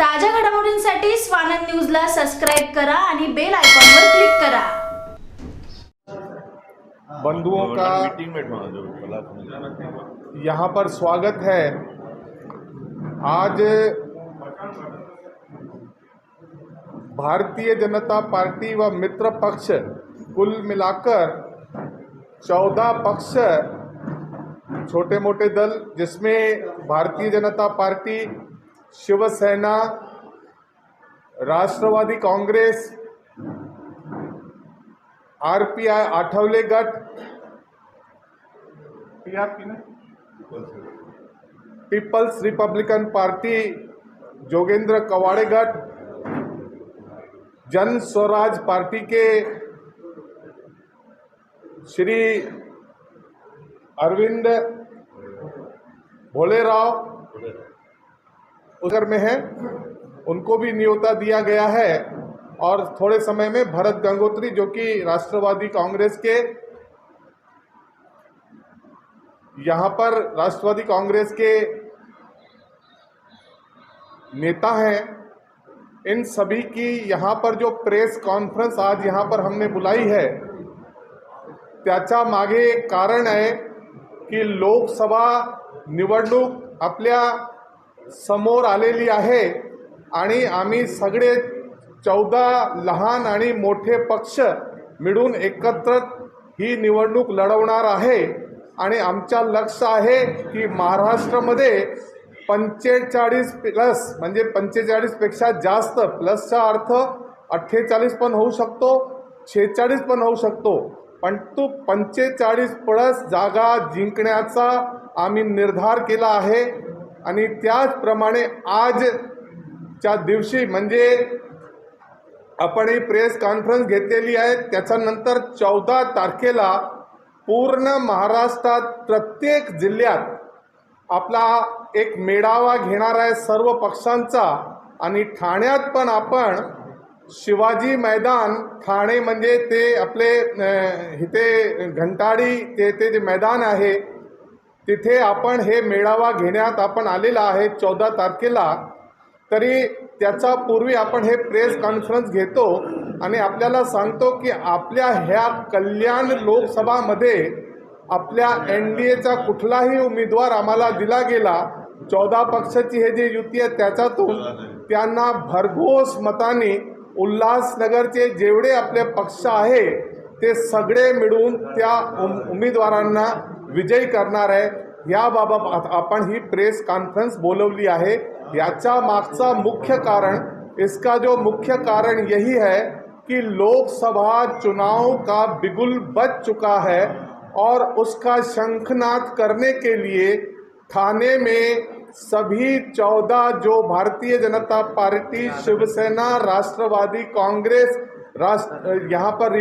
ताज्या घडामोडींसाठी स्वानंद न्यूजला सबस्क्राईब करा आणि बेल आयकॉनवर क्लिक करा. बंधुओं का यहाँ पर स्वागत है। आज भारतीय जनता पार्टी व मित्र पक्ष कुल मिलाकर चौदह पक्ष छोटे मोटे दल जिसमें Bharatiya Janata Party Shivsena, Rashtravadi Congress RPI Athawale गट People's Republican Party, Jogendra Kawade गट, जन स्वराज पार्टी के श्री अरविंद भोलेराव उधर में है। उनको भी न्योता दिया गया है। और थोड़े समय में भरत गंगोत्री, जो कि राष्ट्रवादी कांग्रेस के, यहाँ पर राष्ट्रवादी कांग्रेस के नेता हैं। इन सभी की यहाँ पर जो प्रेस कॉन्फ्रेंस आज यहाँ पर हमने बुलाई है त्याच्या मागे कारण आहे की लोकसभा निवडणूक आपल्या समोर आलेली आहे आणि आम्ही सगळे चौदा लहान आणि मोठे पक्ष मिळून एकत्र ही निवडणूक लढवणार आहे. आणि आमच्या लक्ष आहे की महाराष्ट्रामध्ये पंचेचाळीस प्लस म्हणजे पंचेचाळीसपेक्षा जास्त प्लसचा अर्थ अठ्ठेचाळीस पण होऊ शकतो छेचाळीस पण होऊ शकतो. पण तो पंचेचाळीस प्लस जागा जिंकण्याचा आम्ही निर्धार केला आहे. आणि त्याचप्रमाणे आजच्या दिवशी म्हणजे आपण ही प्रेस कॉन्फरन्स घेतलेली आहे त्याच्यानंतर चौदा तारखेला पूर्ण महाराष्ट्रात प्रत्येक जिल्ह्यात आपला एक मेळावा घेणार आहे सर्व पक्षांचा. आणि ठाण्यात पण आपण शिवाजी मैदान ठाणे म्हणजे ते आपले इथे घंटाडी ते ते जे मैदान आहे तिथे आपण हे मेळावा घेण्यात आपण आलेला आहे चौदा तारखेला. तरी त्याच्या पूर्वी आपण हे प्रेस कॉन्फरन्स घेतो आणि आपल्याला सांगतो की आपल्या ह्या कल्याण लोकसभामध्ये आपल्या एन डी एचा कुठलाही उमेदवार आम्हाला दिला गेला चौदा पक्षाची हे जे युती आहे त्याच्यातून त्यांना भरघोस मताने उल्हासनगरचे जेवढे आपले पक्ष आहे ते सगळे मिळून त्या उम उमेदवारांना विजयी करणार आहे. याबाबत आ- आपण ही प्रेस कॉन्फ्रेंस बोलवली आहे. याच्या मागचा मुख्य कारण, इसका जो मुख्य कारण यही है कि लोकसभा चुनाव का बिगुल बच चुका है और उसका शंखनाद करने के लिए थाने में सभी चौदह जो भारतीय जनता पार्टी, शिवसेना, राष्ट्रवादी, कांग्रेस, राष्ट्र यहाँ पर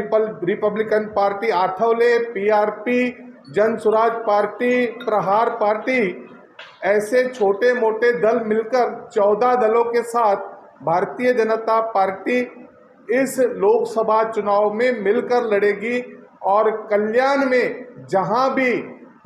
रिपब्लिकन पार्टी, आठवले पीआरपी जन स्वराज पार्टी, प्रहार पार्टी, ऐसे छोटे मोटे दल मिलकर चौदह दलों के साथ भारतीय जनता पार्टी इस लोकसभा चुनाव में मिलकर लड़ेगी और कल्याण में जहाँ भी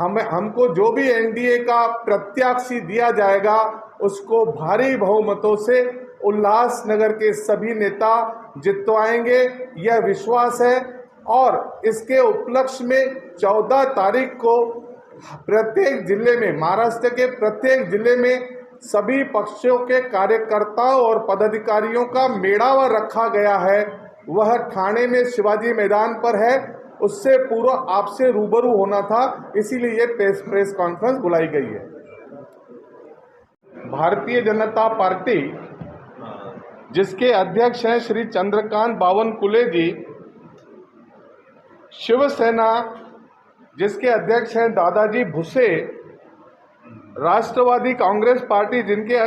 हमें, हमको जो भी एनडीए का प्रत्याशी दिया जाएगा, उसको भारी बहुमतों से उल्लासनगर के सभी नेता जितवाएँगे, यह विश्वास है। और इसके उपलक्ष्य में चौदह तारीख को प्रत्येक ज़िले में, महाराष्ट्र के प्रत्येक ज़िले में सभी पक्षों के कार्यकर्ताओं और पदाधिकारियों का मेड़ावा रखा गया है। वह ठाणे में शिवाजी मैदान पर है। उससे पूर्व आपसे रूबरू होना था, इसीलिए ये प्रेस प्रेस कॉन्फ्रेंस बुलाई गई है। भारतीय जनता पार्टी, जिसके अध्यक्ष हैं श्री चंद्रकांत बावनकुले जी शिवसेना जिसके अध्यक्ष हैं दादाजी भुसे, राष्ट्रवादी कांग्रेस पार्टी जिनके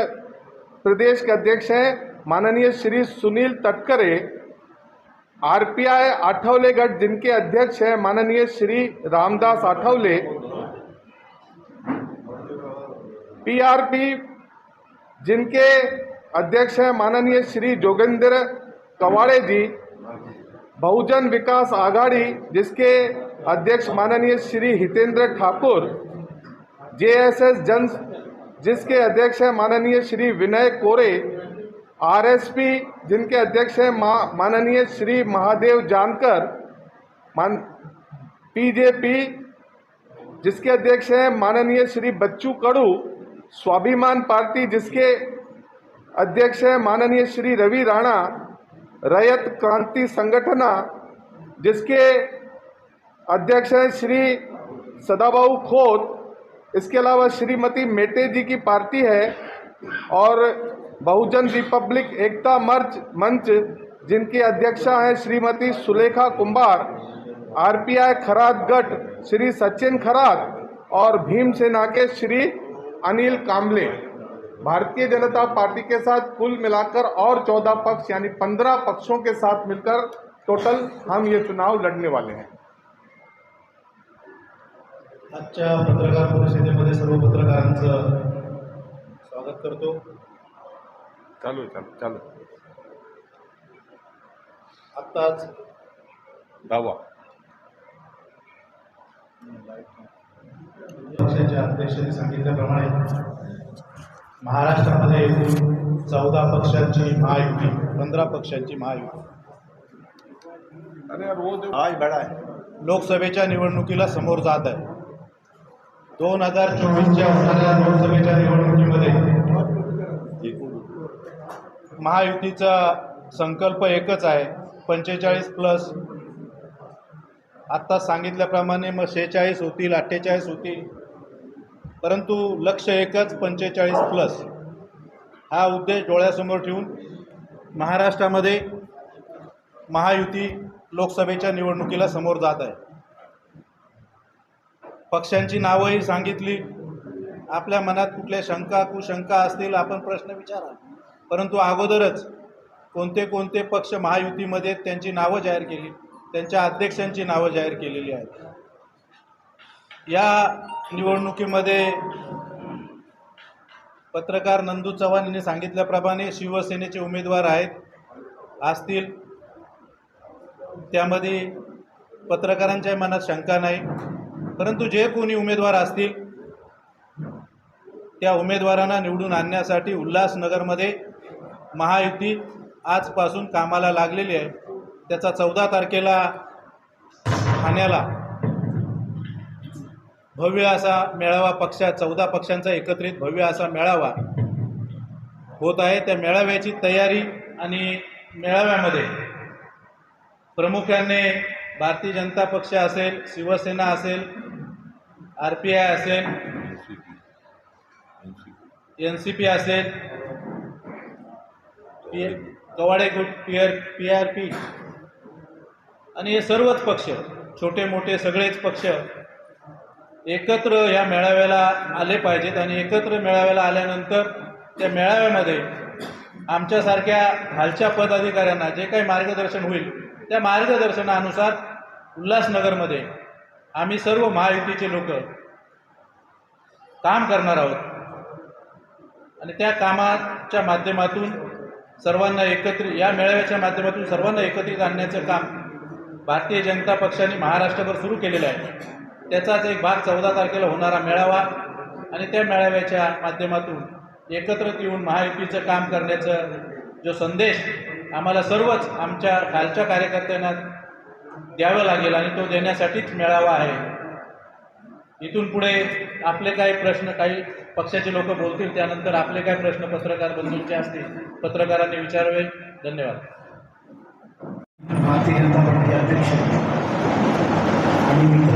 प्रदेश के अध्यक्ष हैं माननीय श्री सुनील तटकरे, आरपीआई आठवले गट जिनके अध्यक्ष हैं माननीय श्री रामदास आठवले, पीआरपी जिनके अध्यक्ष हैं माननीय श्री जोगेंद्र कवाड़े जी बहुजन विकास आघाड़ी, जिसके अध्यक्ष माननीय श्री हितेंद्र ठाकुर, जेएसएस जन, जिसके अध्यक्ष हैं माननीय श्री विनय कोरे, आरएसपी, जिनके अध्यक्ष हैं माननीय श्री महादेव जानकर, मान, पीजेपी, जिसके अध्यक्ष हैं माननीय श्री बच्चू कडू, स्वाभिमान पार्टी, जिसके अध्यक्ष हैं माननीय श्री रवि राणा रैयत क्रांति संगठना, जिसके अध्यक्ष हैं श्री सदाबाऊ खोत, इसके अलावा श्रीमती मेटे जी की पार्टी है, और बहुजन रिपब्लिक एकता मंच मंच, जिनकी अध्यक्षा हैं श्रीमती सुलेखा कुंभार, आरपीआई खरात गट, श्री सचिन खरात, और भीमसेना के श्री अनिल कामले। भारतीय जनता पार्टी के साथ कुल मिलाकर और चौदह पक्ष यानी पंद्रह पक्षों के साथ मिलकर टोटल हम ये चुनाव लड़ने वाले हैं। आजच्या पत्रकार परिषदेमध्ये सर्व पत्रकारांचं स्वागत करतो. चालू चालू चालू. आत्ताच दावा पक्षाच्या अध्यक्षांनी सांगितल्याप्रमाणे महाराष्ट्रामध्ये एकूण चौदा पक्षांची महायुती पंधरा पक्षांची महायुती. अरे रोज आज बडा आहे. लोकसभेच्या निवडणुकीला समोर जात आहे. दोन हजार चोवीसच्या होणाऱ्या लोकसभेच्या निवडणुकीमध्ये महायुतीचा संकल्प एकच आहे. पंचेचाळीस प्लस. आत्ता सांगितल्याप्रमाणे मग शेहेचाळीस होतील अठ्ठेचाळीस होतील. परंतु लक्ष एकच पंचेचाळीस प्लस हा उद्देश डोळ्यासमोर ठेवून महाराष्ट्रामध्ये महायुती लोकसभेच्या निवडणुकीला समोर जात आहे. पक्षांची नावंही सांगितली. आपल्या मनात कुठल्या शंका कुशंका असतील आपण प्रश्न विचारा. परंतु अगोदरच कोणते कोणते पक्ष महायुतीमध्ये त्यांची नावं जाहीर केली त्यांच्या अध्यक्षांची नावं जाहीर केलेली आहेत. या निवडणुकीमध्ये पत्रकार नंदू चव्हाण यांनी सांगितल्याप्रमाणे शिवसेनेचे उमेदवार आहेत असतील. त्यामध्ये पत्रकारांच्या मनात शंका नाही. परंतु जे कोणी उमेदवार असतील त्या उमेदवारांना निवडून आणण्यासाठी उल्हासनगरमध्ये महायुती आजपासून कामाला लागलेली आहे. त्याचा चौदा तारखेला ठाण्याला भव्य असा मेळावा पक्षा चौदा पक्षांचा एकत्रित भव्य असा मेळावा होत आहे. त्या मेळाव्याची तयारी आणि मेळाव्यामध्ये प्रामुख्याने भारतीय जनता पक्ष असेल शिवसेना असेल आर पी आय असेल एन सी पी असेल पी कवाडे गुट P R P R P. आणि हे सर्वच पक्ष छोटे मोठे सगळेच पक्ष एकत्र या मेळाव्याला आले पाहिजेत आणि एकत्र मेळाव्याला आल्यानंतर त्या मेळाव्यामध्ये आमच्यासारख्या खालच्या पदाधिकाऱ्यांना जे काही मार्गदर्शन होईल त्या मार्गदर्शनानुसार उल्हासनगरमध्ये आम्ही सर्व महायुतीचे लोक काम करणार आहोत. आणि त्या कामाच्या माध्यमातून सर्वांना एकत्रित या मेळाव्याच्या माध्यमातून सर्वांना एकत्रित आणण्याचं काम भारतीय जनता पक्षाने महाराष्ट्रभर सुरू केलेलं आहे. त्याचाच एक भाग चौदा तारखेला होणारा मेळावा आणि त्या मेळाव्याच्या माध्यमातून एकत्रित येऊन महायुतीचं काम करण्याचं जो संदेश आम्हाला सर्वच आमच्या खालच्या कार्यकर्त्यांना द्यावं लागेल आणि तो देण्यासाठीच मेळावा आहे. इथून पुढे आपले काही प्रश्न काही पक्षाचे लोक बोलतील त्यानंतर आपले काही प्रश्न पत्रकार बंधूंचे असतील पत्रकारांनी विचारावे. धन्यवाद. भारतीय जनता पार्टी अध्यक्ष आणि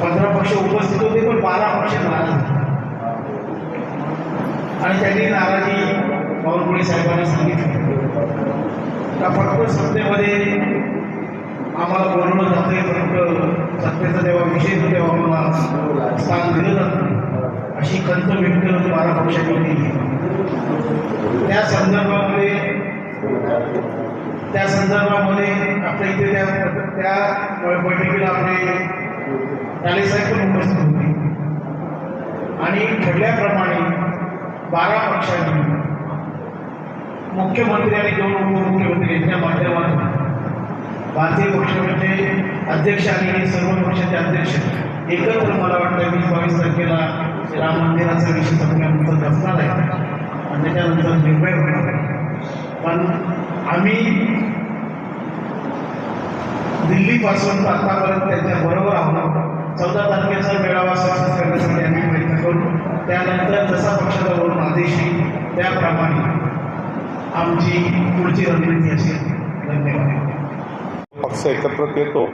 पंधरा पक्ष उपस्थित होते पण बारा पक्ष नाराज आणि त्यांनी नाराजी बावनकुळे साहेबांना सांगितली. का फक्त सत्तेमध्ये आम्हाला बोलवलं जातंय फक्त सत्तेचा जेव्हा विषय येतो तेव्हा आम्हाला स्थान दिलं जातं अशी खंत व्यक्त बारा पक्षांनी केली त्या संदर्भामध्ये त्या संदर्भामध्ये आपल्या इथे त्या त्या बैठकीला आपले टाले साहेब पण उपस्थित होते आणि ठरल्याप्रमाणे बारा पक्षांनी मुख्यमंत्री आणि दोन उपमुख्यमंत्री यांच्या माध्यमातून भारतीय पक्षाचे अध्यक्ष आणि सर्व पक्षाचे अध्यक्ष एकत्र मला वाटतं वीस बावीस तारखेला राम मंदिराचा विषय आपल्या मुखात आहे आणि त्याच्यानंतर निर्णय होणार पण आम्ही दिल्लीपासून आतापर्यंत त्यांच्या बरोबर आहोत. चौदा तारखेचा मेळावा सक्सेस करण्यासाठी आम्ही प्रयत्न करू. त्यानंतर जसा पक्षाचा वरून आदेश येईल. त्याप्रमाणे आमची पुढची रणनीती असेल धन्यवाद. पक्ष एकत्रित येतो.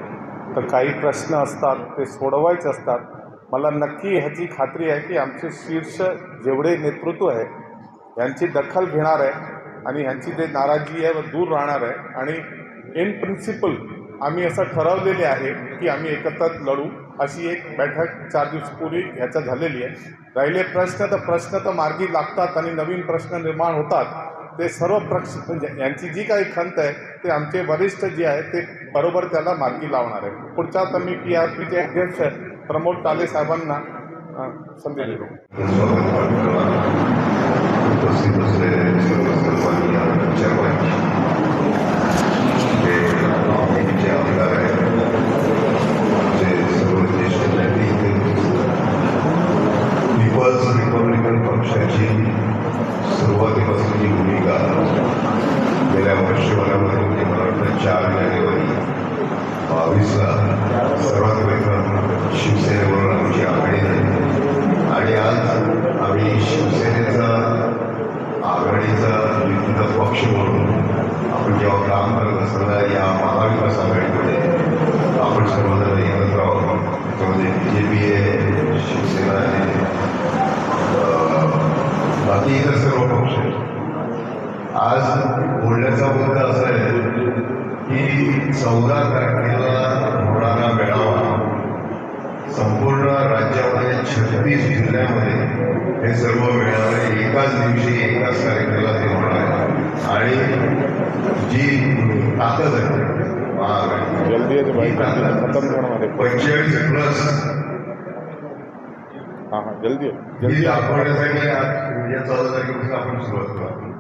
तर काही प्रश्न असतात ते सोडवायचे असतात. मला नक्की ह्याची खात्री आहे की आमचे शीर्ष जेवढे नेतृत्व आहे यांची दखल घेणार आहे आणि ह्यांची जे नाराजी आहे व दूर राहणार आहे. आणि इन प्रिन्सिपल आम्ही असं ठरवलेले आहे की आम्ही एकत्र लढू. अशी एक बैठक चार दिवसपूर्वी ह्याचा झालेली आहे. राहिले प्रश्न तर प्रश्न तर मार्गी लागतात आणि नवीन प्रश्न निर्माण होतात. ते सर्व प्रश्न म्हणजे यांची जी काही खंत आहे ते आमचे वरिष्ठ जे आहे ते बरोबर त्याला मार्गी लावणार आहे पुढच्या तर मी पी आर पीचे अध्यक्ष प्रमोद टाले साहेबांना अ, संधी देतो. सुरुवातीपासूनची भूमिका गेल्या वर्षभरामध्ये म्हणजे मला वाटतं चार जानेवारी बावीसला सर्वात प्रथम शिवसेनेबरोबर आमची आघाडी झाली आणि आज आम्ही शिवसेनेचा आघाडीचा विविध पक्ष म्हणून आपण जेव्हा काम करत असताना या महाविकास आघाडीमध्ये आपण सर्वजण एकत्र आहोत त्याच्यामध्ये बी जे पी आहे शिवसेना आहे बाकी इतर सर्व आज बोलण्याचा मुद्दा असा आहे की चौदा तारखेला होणारा मेळावा संपूर्ण राज्यामध्ये छत्तीस जिल्ह्यामध्ये हे सर्व मेळावे एकाच दिवशी एकाच तारखेला ते होणार आहे आणि जी ताकद आहे पंचेचाळीस प्लस. दाखवण्यासाठी या चौदा तारखेपासून आपण सुरुवात करू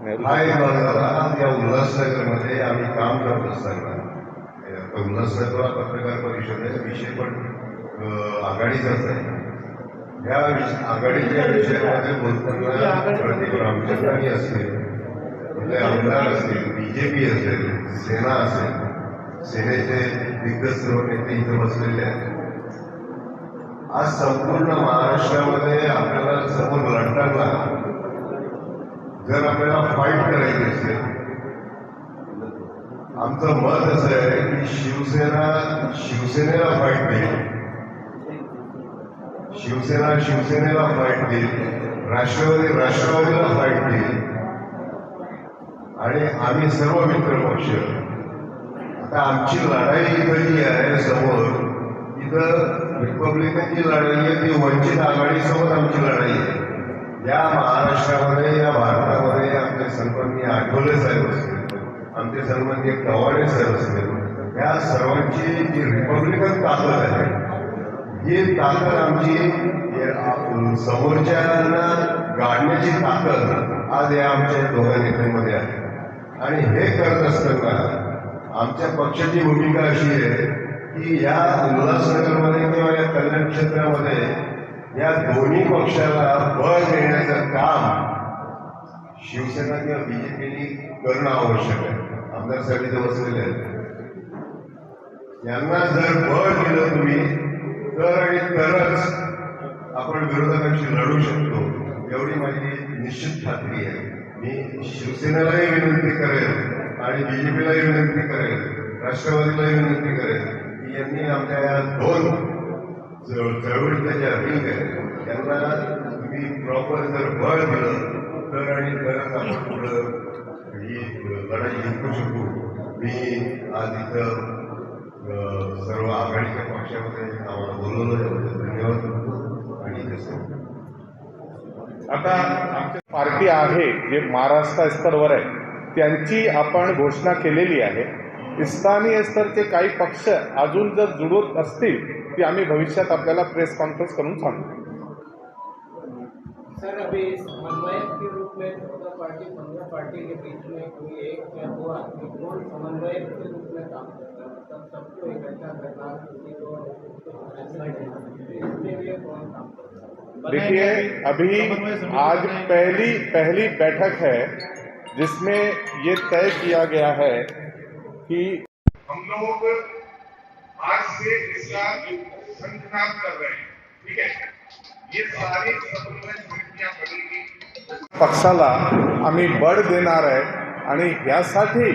नाही, हा एक भाग झाला या उल्हासनगरमध्ये आम्ही काम करत असताना उल्हासनगर पत्रकार परिषदेचा विषय पण आघाडीचाच आहे. या आघाडीच्या विषयामध्ये बोलताना प्रदीप रामचंद्रानी असतील आपले आमदार असतील बी जे पी असेल सेना असेल सेनेचे दिग्गज सर्व नेते इथे बसलेले आहेत. आज संपूर्ण महाराष्ट्रामध्ये आपल्याला समोर लढताना जर आपल्याला फाईट करायची असेल आमचं मत असं आहे की शिवसेना शिवसेनेला फाईट देईल. शिवसेना शिवसेनेला फाईट देईल. राष्ट्रवादी राष्ट्रवादीला फाईट देईल. आणि आम्ही सर्व मित्र पक्ष आता आमची लढाई इथं जी आहे समोर इथं रिपब्लिकनची लढाई आहे ती वंचित आघाडीसोबत आमची लढाई आहे. या महाराष्ट्रामध्ये या भारतामध्ये आमचे सर्वांनी आठवले साहेब असतील आमचे सर्वांनी कवाडे साहेब असतील या सर्वांची जी रिपब्लिकन ताकद आहे ही ताकद आमची समोरच्यांना गाडण्याची ताकद आज या आमच्या दोघा नेत्यांमध्ये आहे. आणि हे करत असताना आमच्या पक्षाची भूमिका अशी आहे की या उल्हासनगरमध्ये किंवा या कल्याण क्षेत्रामध्ये या दोन्ही पक्षाला बळ देण्याचं काम शिवसेना किंवा बीजेपीने करणं आवश्यक आहे. आमदार साहेब इथे बसलेले आहेत. यांना जर बळ दिलं तुम्ही तर आणि तरच आपण विरोधकांशी लढू शकतो एवढी माझी निश्चित खात्री आहे. मी शिवसेनेलाही विनंती करेल आणि बीजेपीलाही विनंती करेल राष्ट्रवादीलाही विनंती करेल. यांनी आमच्या या दोन चळ- चळवळीच्या ज्या रिंग आहेत त्यांना तुम्ही प्रॉपर जर बळ दिलं तर आणि तरच आपण पुढं ही लढाई जिंकू शकू. मी आज इथं सर्व आघाडीच्या पक्षामध्ये आम्हाला बोलवलं त्याबद्दल धन्यवाद करतो. आणि आता आमची पार्टी आहे जे महाराष्ट्र स्तरवर आहे त्यांची आपण घोषणा केलेली आहे. स्थानीय स्तरचे काही पक्ष अजून जर जुळत असतील ती आम्ही भविष्यात आपल्याला प्रेस कॉन्फरन्स करून सांगू. सर अभी समन्वयक के रूप में चौदह पार्टी पंद्रह पार्टी के बीच में कोई एक या दो आदमी कौन समन्वयक के रूप में काम करता है? मतलब सबको इकट्ठा करना किसी को फैसला लेना कौन काम करता देखिए अभी आज पहली पहली बैठक है जिसमें ये तय किया गया है कि हम लोग आज से इसका संख्यान कर रहे हैं ठीक है? ये सारी समन्वय समितियां बनेगी। पक्षाला आम्ही बळ देणार आहे आणि ह्यासाठी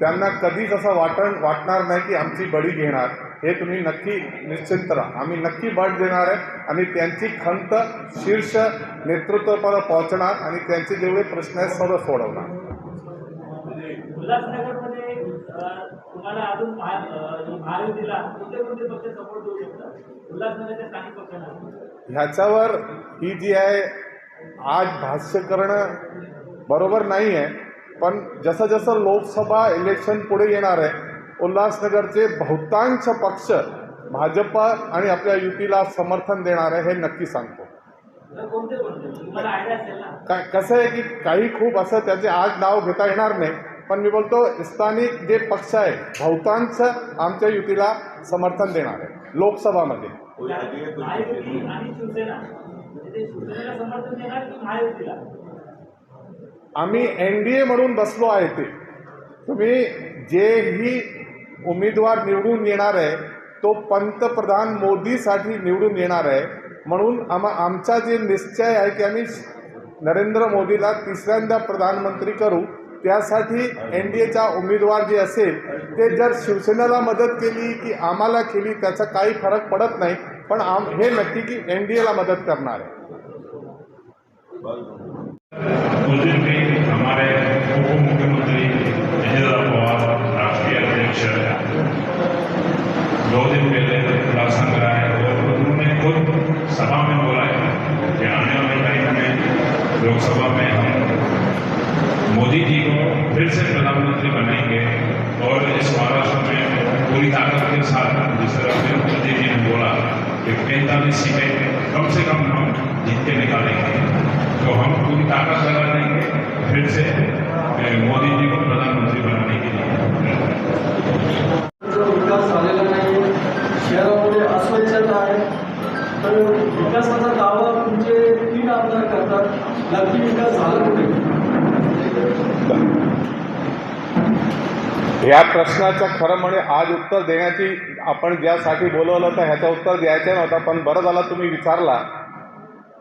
त्यांना कधीच असं वाटण वाटणार नाही की आमची बळी घेणार. हे तुम्ही नक्की निश्चिंत राहा. आम्ही नक्की बळ देणार आहे आणि त्यांची खंत शीर्ष नेतृत्वापर्यंत पोहोचणार आणि त्यांचे जेवढे प्रश्न आहेत सर्व सोडवणार. तुम्हाला अजून महा- अ, महायुतीला कोणते कोणते पक्ष सपोर्ट देऊ शकतात उल्हासनगरच्या स्थानिक पक्षांना ह्याच्यावर ही जी आहे आज भाष्य करणं बरोबर नाही आहे पण जसं जसं लोकसभा इलेक्शन पुढे येणार आहे उल्हासनगरचे बहुतांश पक्ष भाजप आणि आपल्या युतीला समर्थन देणार आहे हे नक्की सांगतो. काय कसं आहे की काही खूप असं त्याचे आज नाव घेता येणार नाही पण मी बोलतो स्थानिक जे पक्ष आहे बहुतांश आमच्या युतीला समर्थन देणार आहे लोकसभामध्ये. आम्ही एन डी ए म्हणून बसलो आहे ते तुम्ही जेही उमेदवार निवडून येणार आहे तो पंतप्रधान मोदीसाठी निवडून येणार आहे म्हणून आम आमचा जे निश्चय आहे की आम्ही नरेंद्र मोदीला तिसऱ्यांदा प्रधानमंत्री करू त्यासाठी एन डी एचा उमेदवार जे असेल, ते शिवसेनेला मदत केली की आम्हाला केली, त्याचा काही फरक पडत नाही. पण आम, हे नक्की की एन डी एला मदत करणार आहे. उस दिन भी हमारे उप पवार, राष्ट्रीय अध्यक्ष। दो दिन पहले उल्लासनगर कराया और उन्होंने खुद सभा में बोला है कि आने वाले टाइम में लोकसभा में मोदी जी को फिर से प्रधानमंत्री बनाएँगे और इस महाराष्ट्र में पूरी ताकत के साथ जिस तरह से मोदी जी ने बोला कि पैंतालीस सीटें कम से कम हम जीत के निकालेंगे। तो हम पूरी ताकत लगा देंगे, फिर से मोदी जी को प्रधानमंत्री बनाने के लिए। विकास अस्वच्छता विकासाचा दावा तीन आमदार करतात नक्की विकास या प्रश्नाचं खरं म्हणजे आज उत्तर देण्याची आपण ज्यासाठी बोलवलं तर ह्याचं उत्तर द्यायचं नव्हतं पण बरं झालं तुम्ही विचारला.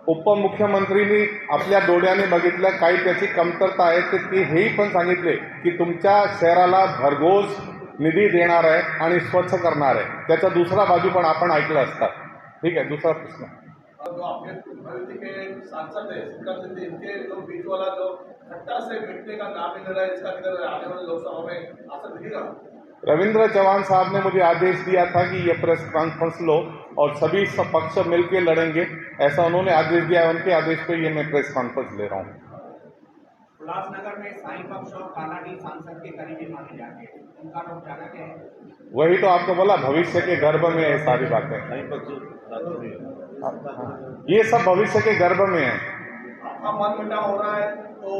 उपमुख्यमंत्रींनी आपल्या डोळ्याने बघितलं काही त्याची कमतरता आहे ते ती हेही पण सांगितले की तुमच्या शहराला भरघोस निधी देणार आहे आणि स्वच्छ करणार आहे. त्याचा दुसरा बाजू पण आपण ऐकलं असतात ठीक आहे दुसरा प्रश्न. जो आपके मायावती के सांसद है सिंधी इनके जो बीच वाला जो खट्टा से मिटने का नाम नहीं ले रहा है इसका किधर आने वाले लोकसभा में असर दिखेगा? रविंद्र चौहान साहब ने मुझे आदेश दिया था कि ये प्रेस कॉन्फ्रेंस लो और सभी सब पक्ष मिलकर लड़ेंगे। ऐसा उन्होंने आदेश दिया है उनके आदेश पे ये मैं प्रेस कॉन्फ्रेंस ले रहा हूँ। उल्लासनगर में साई पक्ष और कानाडी सांसद के करीबी माने जाते हैं। उनका लोग जाना क्या है? वही तो आपको बोला भविष्य के गर्भ में है सारी बातें। काही पक्ष. ये सब भविष्य के गर्भ में है। आपका मन मिटाव हो रहा है तो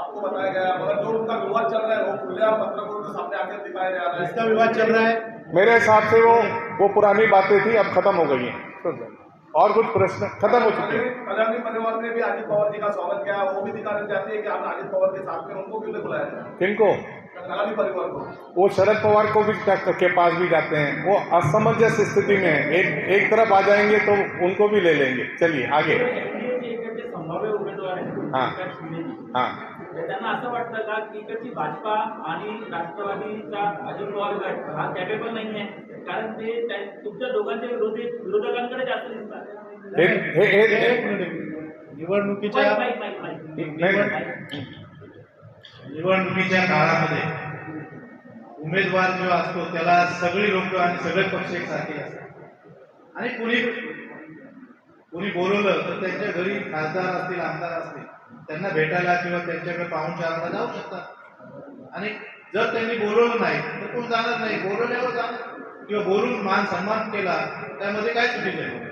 आपको बताया गया मगर जो उनका विवाद चल रहा है वो खुलेआम पत्रकारों के सामने आकर दिखाया जा रहा है। इसका विवाद चल रहा है। मेरे हिसाब से वो वो पुरानी बातें थी अब खत्म हो गई हैं। और कुछ प्रश्न? खत्म हो चुके हैं। कल्याणी परिवार ने भी अजित पवार जी का स्वागत किया वो भी दिखाना चाहते हैं कि आप अजित पवार के साथ में उनको क्यों बुलाया? जाए किनको? वो शरद पवार को भी के पास भी जाते हैं। वो असमंजस स्थिति में है एक एक तरफ़ आ जाएँगे तो उनको भी ले लेंगे। चलिए आगे। हाँ. हाँ। त्यांना असं वाटतं का इकडची भाजपा आणि राष्ट्रवादीचा अजित पवार गट हा कॅपेबल नाही आहे? कारण ते तुमच्या दोघांच्या विरोधी विरोधकांकडे जास्त दिसतात. हे हे हे- एक मिनिट. निवडणुकीच्या निवडणुकीच्या काळामध्ये उमेदवार जो असतो त्याला सगळी लोक आणि सगळे पक्ष एकसारखे असतात. आणि कुणी कुणी बोलवलं तर त्यांच्या घरी खासदार असतील आमदार असतील त्यांना भेटायला किंवा त्यांच्याकडे पाहुणचाराला जाऊ शकतात. आणि जर त्यांनी बोलवलं नाही तर कोण जाणार नाही? बोलवल्यावर जाणार. किंवा बोलून मान सन्मान केला त्यामध्ये काय चुकीचं आहे?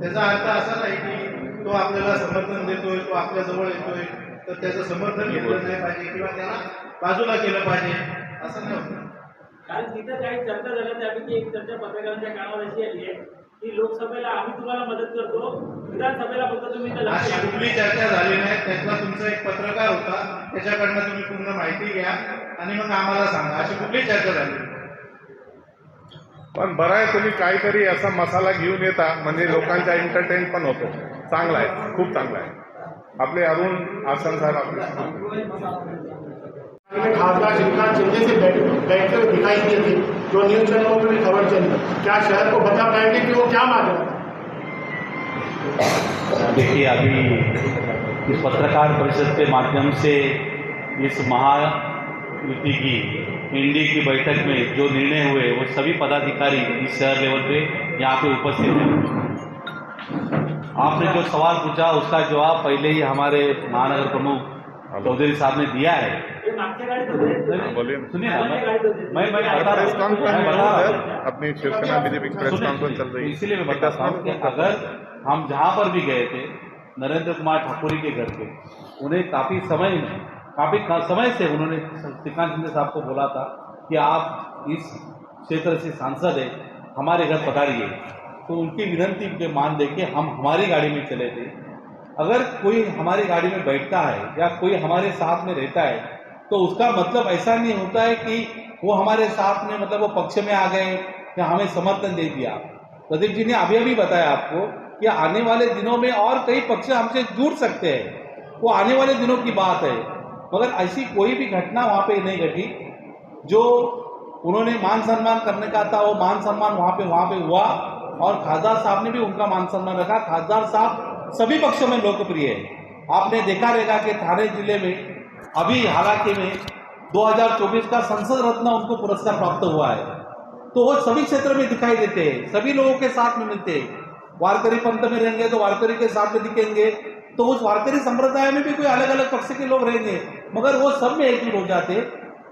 त्याचा अर्थ असा नाही की तो आपल्याला समर्थन देतोय तो आपल्या जवळ येतोय. तर त्याचं समर्थन घेतलं नाही पाहिजे किंवा त्याला बाजूला केलं पाहिजे. असं नाही होत. कारण तिथं काही चर्चा झाल्या त्यापैकी एक चर्चा पत्रकारांच्या कानावर अशी आली आहे की लोकसभेला आम्ही तुम्हाला मदत करतो. विधानसभेला फक्त तुम्ही अशी. कुठली चर्चा झाली नाही. त्यातला तुमचा एक पत्रकार होता. त्याच्याकडनं तुम्ही पूर्ण माहिती घ्या आणि मग आम्हाला सांगा. अशी कुठली चर्चा झाली. पण बरं आहे तुम्ही काहीतरी असा मसाला घेऊन येता. म्हणजे लोकांचा एंटरटेन पण होतो. चांगला आहे. खूप चांगला आहे. आपले अरुण आसन साहेब आपले खासदार से बैठते हुए दिखाई दिए थे जो न्यूज़ चैनलों में भी खबर चली। क्या शहर को बता पाएँगे कि वो क्या है? देखिए अभी इस पत्रकार परिषद के माध्यम से इस महायुति की एनडीए की बैठक में जो निर्णय हुए वो सभी पदाधिकारी इस शहर लेवल पे यहाँ पे उपस्थित हैं। आपने जो सवाल पूछा उसका जवाब पहले ही हमारे महानगर प्रमुख चौधरी साहब ने दिया है। ना। सुनिए मैं मैं बता प्रेस कॉन्फ्रेंस उधर अपनी शिवसेना बीजेपी प्रेस कॉन्फ्रेंस चल रही है। इसीलिए मैं बताता हूँ कि अगर हम जहाँ पर भी गए थे नरेंद्र कुमार ठाकुरी के घर पे उन्हें काफ़ी समय में काफ़ी समय से उन्होंने श्रीकांत शिंदे साहब को बोला था कि आप इस क्षेत्र से सांसद है हमारे घर पधारिए। तो उनकी विनंती के मान दे के हम हमारी गाड़ी में चले थे। अगर कोई हमारी गाड़ी में बैठता है या कोई हमारे साथ में रहता है तो उसका मतलब ऐसा नहीं होता है कि वो हमारे साथ में मतलब वो पक्ष में आ गए या हमें समर्थन दे दिया। प्रदीप जी ने अभी अभी बताया आपको कि आने वाले दिनों में और कई पक्ष हमसे जुड़ सकते हैं। वो आने वाले दिनों की बात है। मगर ऐसी कोई भी घटना वहाँ पे नहीं घटी। जो उन्होंने मान सम्मान करने का था, वो मान सम्मान वहाँ पे वहाँ पे हुआ। और खासदार साहब ने भी उनका मान सम्मान रखा। खासदार साहब सभी पक्षों में लोकप्रिय है। आपने देखा रहेगा कि थाने ज़िले में, अभी हालाँकि में 2024 का संसद रत्न उनको पुरस्कार प्राप्त हुआ है। तो वो सभी क्षेत्र में दिखाई देते हैं। सभी लोगों के साथ में मिलते हैं। वारकरी पंथ में रहेंगे तो वारकरी के साथ में दिखेंगे। तो उस वारकरी संप्रदाय में भी कोई अलग अलग पक्ष के लोग रहेंगे, मगर वो सब में एकजुट हो जाते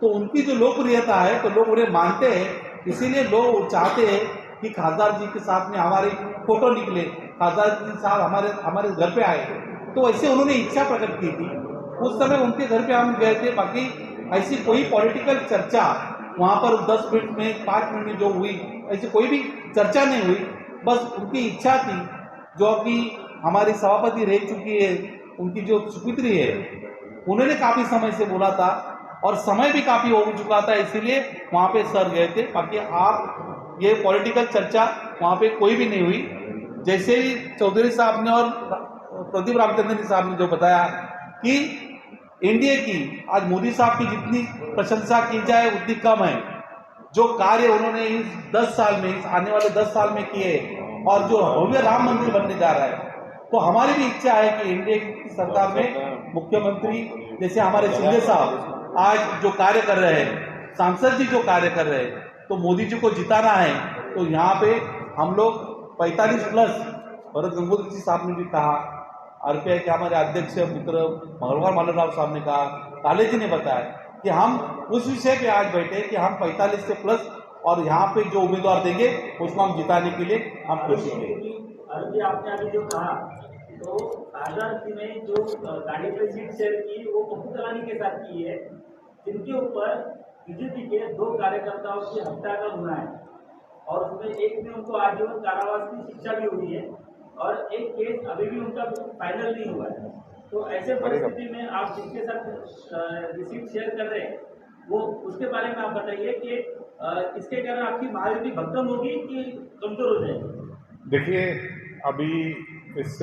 तो उनकी जो लोकप्रियता है तो लोग उन्हें मानते हैं। इसीलिए लोग चाहते हैं कि खासदार जी के साथ में हमारी फ़ोटो निकले। खासदार जी साहब हमारे हमारे घर पे आए। तो ऐसे उन्होंने इच्छा प्रकट की थी। उस समय उनके घर पे हम गए थे, बाकी ऐसी कोई पॉलिटिकल चर्चा वहाँ पर दस मिनट में, पाँच मिनट में जो हुई, ऐसी कोई भी चर्चा नहीं हुई। बस उनकी इच्छा थी, जो कि हमारी सभापति रह चुकी है, उनकी जो सुपुत्री है, उन्होंने काफ़ी समय से बोला था और समय भी काफ़ी हो चुका था, इसीलिए वहाँ पे सर गए थे। बाकी आप ये पॉलिटिकल चर्चा वहाँ पे कोई भी नहीं हुई। जैसे ही चौधरी साहब ने और प्रदीप रामचंद्र साहब ने जो बताया कि एनडीए की, आज मोदी साहब की जितनी प्रशंसा की जाए, उतनी कम है। जो कार्य उन्होंने इस दस साल में, इस आने वाले दस साल में किए और जो भव्य राम मंदिर बनने जा रहा है तो हमारी भी इच्छा है कि एनडीए की सरकार में मुख्यमंत्री जैसे हमारे शिंदे साहब आज जो कार्य कर रहे हैं, सांसद जी जो कार्य कर रहे हैं तो मोदी जी को जिताना है तो यहाँ पे हम लोग 45 प्लस भरत गंगोत्री जी साहब ने भी कहा, आरपीआई के हमारे अध्यक्ष मित्र भगवान मालूराव साहब ने कहा, काले जी ने बताया कि हम उस विषय पे आज बैठे कि हम 45 से प्लस और यहाँ पे जो उम्मीदवार देंगे, उसको हम जिताने के लिए हम कोशिश करेंगे। जो तो गाड़ी पे सीट शेयर की, वो कलानी के साथ की है, जिनके ऊपर बीजेपी के दो कार्यकर्ताओं की हत्या का गुना है। और उसमें एक में उनको आजीवन कारावास की शिक्षा भी हुई है और एक केस अभी भी उनका फाइनल नहीं हुआ है। तो ऐसे परिस्थिति में आप जिसके साथ रिसीट शेयर कर रहे हैं वो उसके बारे में आप बताइए कि इसके कारण आपकी महायुति भक्कम होगी कि कमज़ोर हो जाएगी? देखिए अभी इस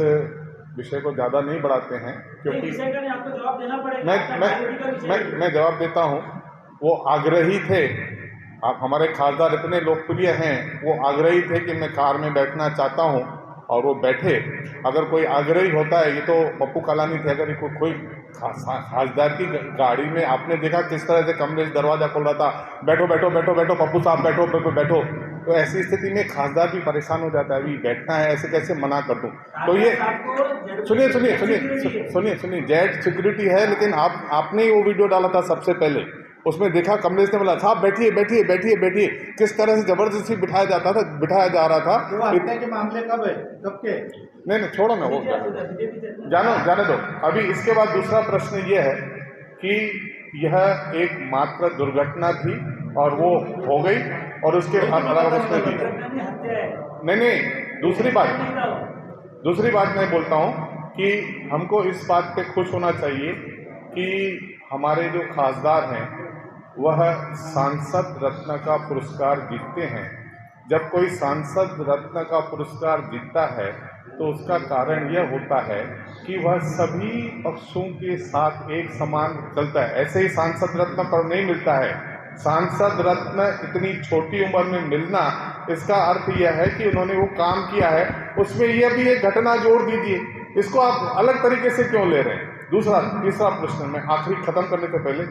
विषय को ज़्यादा नहीं बढ़ाते हैं क्योंकि विषय का आपको जवाब देना पड़ेगा। मैं मैं मैं मैं जवाब देता हूँ। वो आग्रही थे। आप हमारे खासदार इतने लोकप्रिय हैं वो आग्रही थे कि मैं कार में बैठना चाहता हूँ और वो बैठे। अगर कोई आग्रही होता है ये तो पप्पू कलानी थे अगर ये को, कोई खासदार की गाड़ी में आपने देखा किस तरह से कमरे से दरवाज़ा खोल रहा था बैठो बैठो बैठो बैठो पप्पू साहब बैठो बैठो बैठो तो ऐसी स्थिति में खासदार भी परेशान हो जाता है अभी बैठना है ऐसे कैसे मना कर दूँ? तो ये सुनिए सुनिए सुनिए सुनिए सुनिए जेट सिक्योरिटी है लेकिन आप आपने ही वो वीडियो डाला था सबसे पहले। उसमें देखा कमलेश ने बोला साहब बैठिए बैठिए बैठिए बैठिए। किस तरह से ज़बरदस्ती बिठाया जाता था बिठाया जा रहा था? हत्या के मामले कब है? कब के? नहीं नहीं छोड़ो ना वो जानो जाने दो। अभी इसके बाद दूसरा प्रश्न ये है कि यह एक मात्र दुर्घटना थी और वो हो गई और उसके अलावा उसमें भी नहीं नहीं दूसरी बात। दूसरी बात मैं बोलता हूँ कि हमको इस बात पे खुश होना चाहिए कि हमारे जो खासदार हैं वह सांसद रत्न का पुरस्कार जीतते हैं। जब कोई सांसद रत्न का पुरस्कार जीतता है तो उसका कारण यह होता है कि वह सभी पक्षों के साथ एक समान चलता है। ऐसे ही सांसद रत्न पर नहीं मिलता है। सांसद रत्न इतनी छोटी उम्र में मिलना, इसका अर्थ यह है कि उन्होंने वो काम किया है, उसमें यह भी एक घटना जोड़ दीजिए इसको आप अलग तरीके से क्यों ले रहे हैं? दूसरा, तीसरा प्रश्न मैं आखिरी खत्म करने से पहले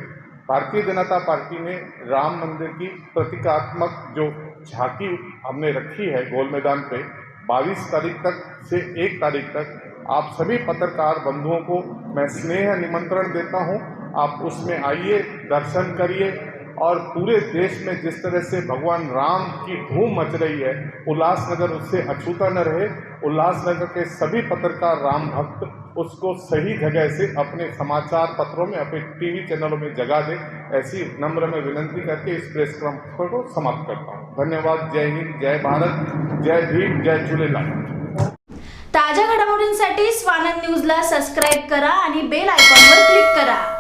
भारतीय जनता पार्टी ने राम मंदिर की प्रतीकात्मक जो झांकी हमने रखी है गोल मैदान पे 22 तारीख तक से 1 तारीख तक, आप सभी पत्रकार बंधुओं को मैं स्नेह निमंत्रण देता हूँ। आप उसमें आइए, दर्शन करिए और पूरे देश में जिस तरह से भगवान राम की धूम मच रही है, उल्लासनगर उससे अछूता न रहे। उल्लासनगर के सभी पत्रकार, राम भक्त उसको सही जगह से अपने समाचार पत्रों में, अपने टीवी चैनलों में जगा दे, ऐसी नम्र में विनंती करके इस प्रेस क्रम को समाप्त करता हूँ। धन्यवाद। जय हिंद, जय भारत, जय भीम, जय झूलेलाल। ताज्या घडामोडींसाठी स्वानंद न्यूजला सबस्क्राईब करा आणि बेल आयकॉनवर क्लिक करा.